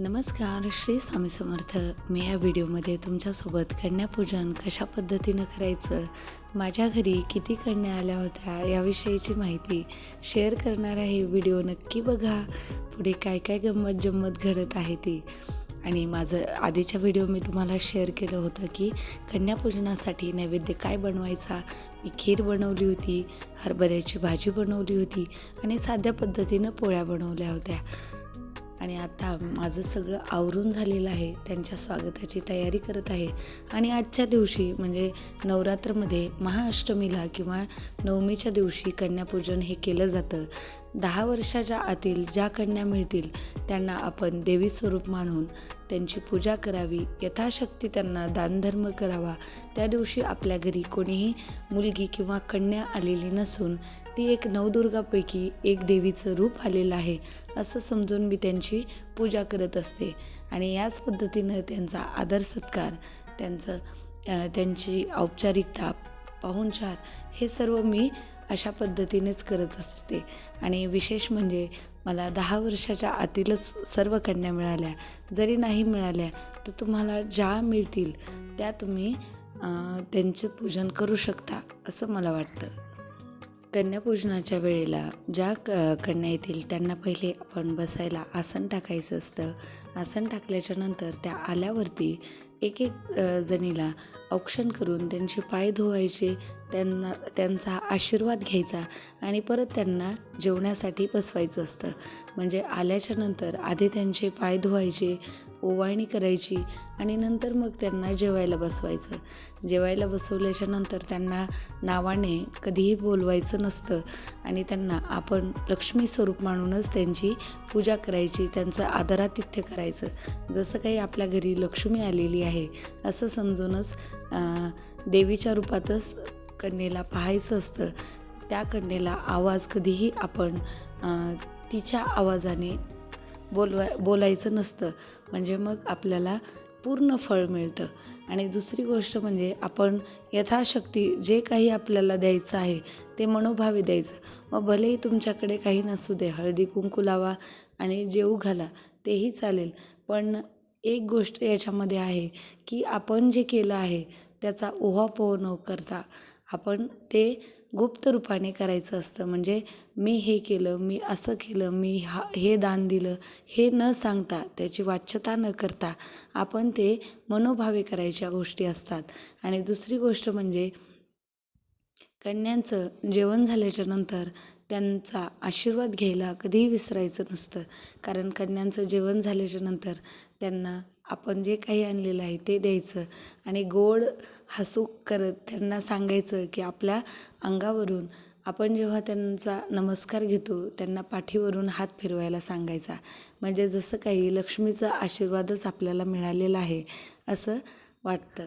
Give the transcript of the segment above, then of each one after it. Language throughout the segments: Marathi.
नमस्कार श्री स्वामी समर्थ. मी या व्हिडिओमध्ये तुमच्यासोबत कन्यापूजन कशा पद्धतीनं करायचं माझ्या घरी किती कन्या आल्या होत्या याविषयीची माहिती शेअर करणार आहे. व्हिडिओ नक्की बघा. पुढे काय काय गंमत जम्मत घडत आहे ती. आणि माझं आधीच्या व्हिडिओ मी तुम्हाला शेअर केलं होतं की कन्यापूजनासाठी नैवेद्य काय बनवायचा? मी खीर बनवली होती हरभऱ्याची भाजी बनवली होती आणि साध्या पद्धतीनं पोळ्या बनवल्या होत्या. आणि आता माझं सगळं आवरून झालेलं आहे त्यांच्या स्वागताची तयारी करत आहे. आणि आजच्या दिवशी म्हणजे नवरात्रमध्ये महाअष्टमीला किंवा नवमीच्या दिवशी कन्यापूजन हे केलं जातं. दहा वर्षाच्या आतील ज्या कन्या मिळतील त्यांना आपण देवी स्वरूप मानून त्यांची पूजा करावी यथाशक्ती त्यांना दानधर्म करावा. त्या दिवशी आपल्या घरी कोणीही मुलगी किंवा कन्या आलेली नसून ती एक नवदुर्गापैकी एक देवीचं रूप आलेलं आहे असं समजून मी त्यांची पूजा करत असते. आणि याच पद्धतीनं त्यांचा आदर सत्कार त्यांचं त्यांची औपचारिकता पाहुणचार हे सर्व मी अशा पद्धतीनेच करत असते. आणि विशेष म्हणजे मला दहा वर्षाच्या आतीलच सर्व कन्या मिळाल्या. जरी नाही मिळाल्या तर तुम्हाला ज्या मिळतील त्या तुम्ही त्यांचं पूजन करू शकता असं मला वाटतं. कन्यापूजनाच्या वेळेला ज्या क कन्या येतील त्यांना पहिले आपण बसायला आसन टाकायचं असतं. आसन टाकल्याच्या नंतर त्या आल्यावरती एक एक जणीला औक्षण करून त्यांचे पाय धुवायचे त्यांना त्यांचा आशीर्वाद घ्यायचा आणि परत त्यांना जेवण्यासाठी बसवायचं असतं. म्हणजे आल्याच्यानंतर आधी त्यांचे पाय धुवायचे ओवाळणी करायची आणि नंतर मग त्यांना जेवायला बसवायचं. जेवायला बसवल्याच्या नंतर त्यांना नावाने कधीही बोलवायचं नसतं आणि त्यांना आपण लक्ष्मी स्वरूप मानूनच त्यांची पूजा करायची त्यांचं आदरातिथ्य करायचं. जसं काही आपल्या घरी लक्ष्मी आलेली आहे असं समजूनच देवीच्या रूपातच कन्येला पाहायचं असतं. त्या कन्येला आवाज कधीही आपण तिच्या आवाजाने बोलवा बोलायचं नसतं. म्हणजे मग आपल्याला पूर्ण फळ मिळतं. आणि दुसरी गोष्ट म्हणजे आपण यथाशक्ती जे काही आपल्याला द्यायचं आहे ते मनोभावे द्यायचं. मग भलेही तुमच्याकडे काही नसू दे हळदी कुंकू लावा आणि जेऊ घाला तेही चालेल. पण एक गोष्ट याच्यामध्ये आहे की आपण जे केलं आहे त्याचा ओहापोह न करता आपण ते गुप्त रूपाने करायचं असतं. म्हणजे मी हे केलं मी असं केलं मी हा हे दान दिलं हे न सांगता त्याची वाच्यता न करता आपण ते मनोभावे करायच्या गोष्टी असतात. आणि दुसरी गोष्ट म्हणजे कन्यांचं जेवण झाल्याच्यानंतर त्यांचा आशीर्वाद घ्यायला कधीही विसरायचं नसतं. कारण कन्यांचं जेवण झाल्याच्यानंतर त्यांना आपण जे काही आणलेलं आहे ते द्यायचं आणि गोड हसू करत त्यांना सांगायचं की आपल्या अंगावरून आपण जेव्हा त्यांचा नमस्कार घेतो त्यांना पाठीवरून हात फिरवायला सांगायचा. म्हणजे जसं काही लक्ष्मीचा आशीर्वादच आपल्याला मिळालेला आहे असं वाटतं.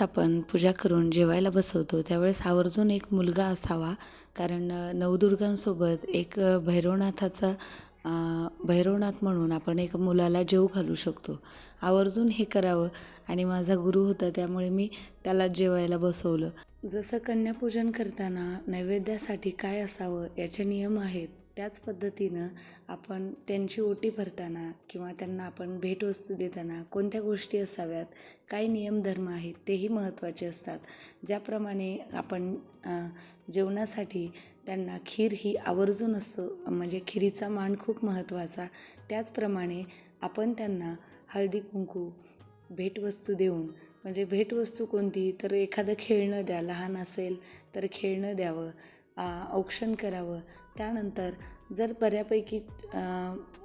ज्यावेळेस आपण पूजा करून जेवायला बसवतो. त्यावेळेस आवर्जून एक मुलगा असावा. कारण नवदुर्गांसोबत एक भैरवनाथाचा भैरवनाथ म्हणून आपण एक मुलाला जेव घालू शकतो. आवर्जून हे करावं. आणि माझा गुरु होता त्यामुळे मी त्याला जेवायला बसवलं. जसं कन्यापूजन करताना नैवेद्यासाठी काय असावं याचे नियम आहेत. त्याच पद्धतीनं आपण त्यांची ओटी भरताना किंवा त्यांना आपण भेटवस्तू देताना कोणत्या गोष्टी असाव्यात काय नियमधर्म आहेत तेही महत्त्वाचे असतात. ज्याप्रमाणे आपण जेवणासाठी त्यांना खीर ही आवर्जून असतो म्हणजे खिरीचा मान खूप महत्त्वाचा. त्याचप्रमाणे आपण त्यांना हळदी कुंकू भेटवस्तू देऊन म्हणजे भेटवस्तू कोणती? तर एखादं खेळणं द्या लहान असेल तर खेळणं द्यावं. औक्षण करावं. त्यानंतर जर बऱ्यापैकी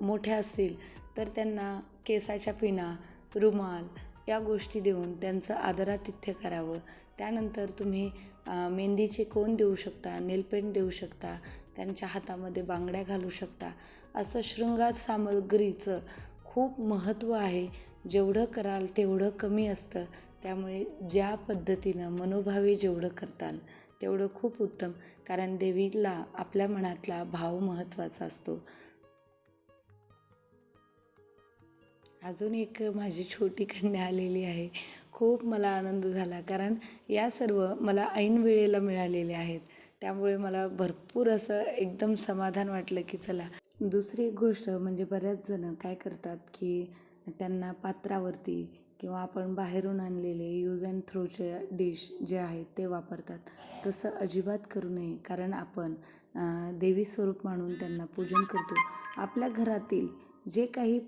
मोठ्या असतील तर त्यांना केसाच्या पिना रुमाल या गोष्टी देऊन त्यांचं आदरातिथ्य करावं. त्यानंतर तुम्ही मेहंदीचे कोण देऊ शकता नेलपेंट देऊ शकता त्यांच्या हातामध्ये बांगड्या घालू शकता असं शृंगार सामग्रीचं खूप महत्त्व आहे. जेवढं कराल तेवढं कमी असतं. त्यामुळे ज्या पद्धतीनं मनोभावे जेवढं करताल तेवढं खूप उत्तम कारण देवीला आपल्या मनातला भाव महत्त्वाचा असतो. अजून एक माझी छोटी कन्या आलेली आहे. खूप मला आनंद झाला कारण या सर्व मला ऐन वेळेला मिळालेले आहेत. त्यामुळे मला भरपूर असं एकदम समाधान वाटलं की चला. दुसरी एक गोष्ट म्हणजे बऱ्याच जण काय करतात की त्यांना पात्रावरती किंवा आपण बाहेरून आणलेले यूज अँड थ्रोचे डिश जे आहेत ते वापरतात. तसं अजिबात करू नये कारण आपण देवी स्वरूप मानून त्यांना पूजन करतो. आपल्या घरातील जे काही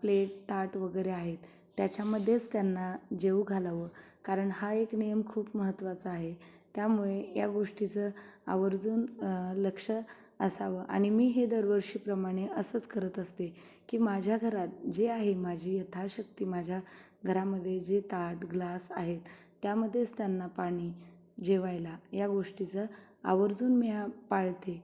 प्लेट ताट वगैरे आहेत त्याच्यामध्येच त्यांना जेवू घालावं. कारण हा एक नियम खूप महत्त्वाचा आहे. त्यामुळे या गोष्टीचं आवर्जून लक्ष असावं. आणि मी हे दरवर्षीप्रमाणे असंच करत असते की माझ्या घरात जे आहे माझी यथाशक्ती माझ्या घरामध्ये जे ताट ग्लास आहेत त्यामध्येच त्यांना पाणी जेवायला या गोष्टीचं आवर्जून मी हा पाळते.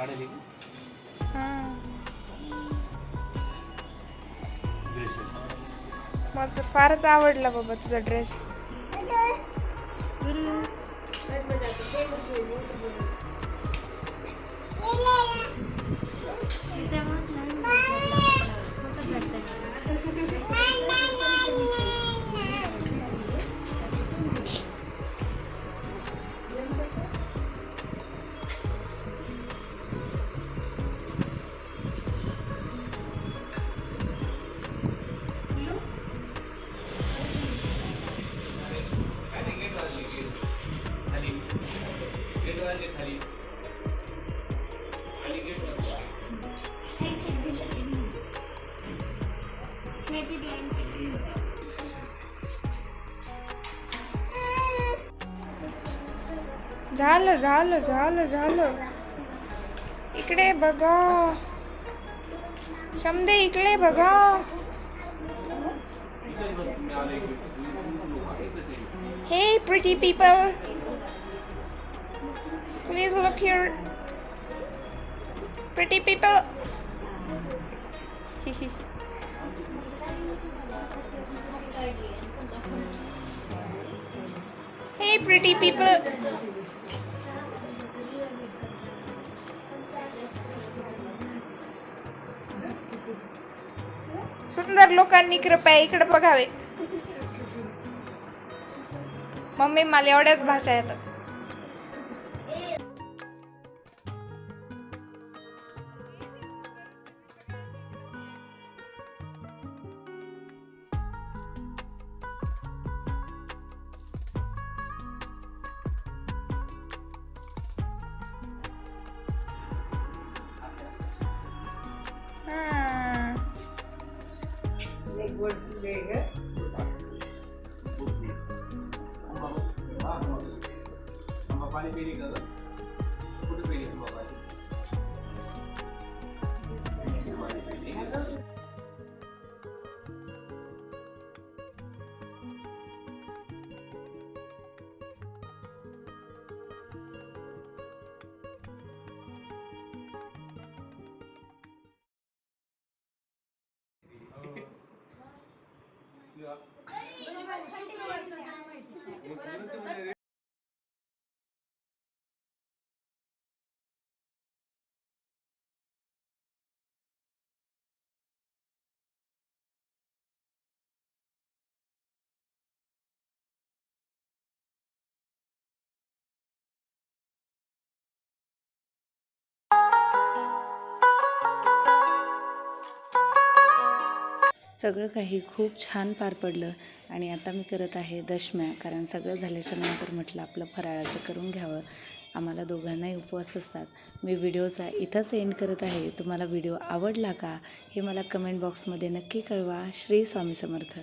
काढली मला तर फारच आवडला बाबा तुझा ड्रेस झालं झालं झालं झालं. इकडे बघा. शमदे इकडे बघा. हे pretty people please look your pretty people हे प्रिटी पीपल सुंदर लोकांनी कृपया इकडे बघावे. मम्मी मला एवढ्याच भाषा येतात. पाणी पिली का गं? Yeah. सगळं काही खूप छान पार पडलं. आणि आता मी करत आहे दशम्या कारण सगळं झाल्याच्यानंतर म्हटलं आपलं फराळाचं करून घ्यावं. आम्हाला दोघांनाही उपवास असतात. मी व्हिडिओचा इथंच एंड करत आहे. तुम्हाला व्हिडिओ आवडला का हे मला कमेंट बॉक्समध्ये नक्की कळवा. श्री स्वामी समर्थ.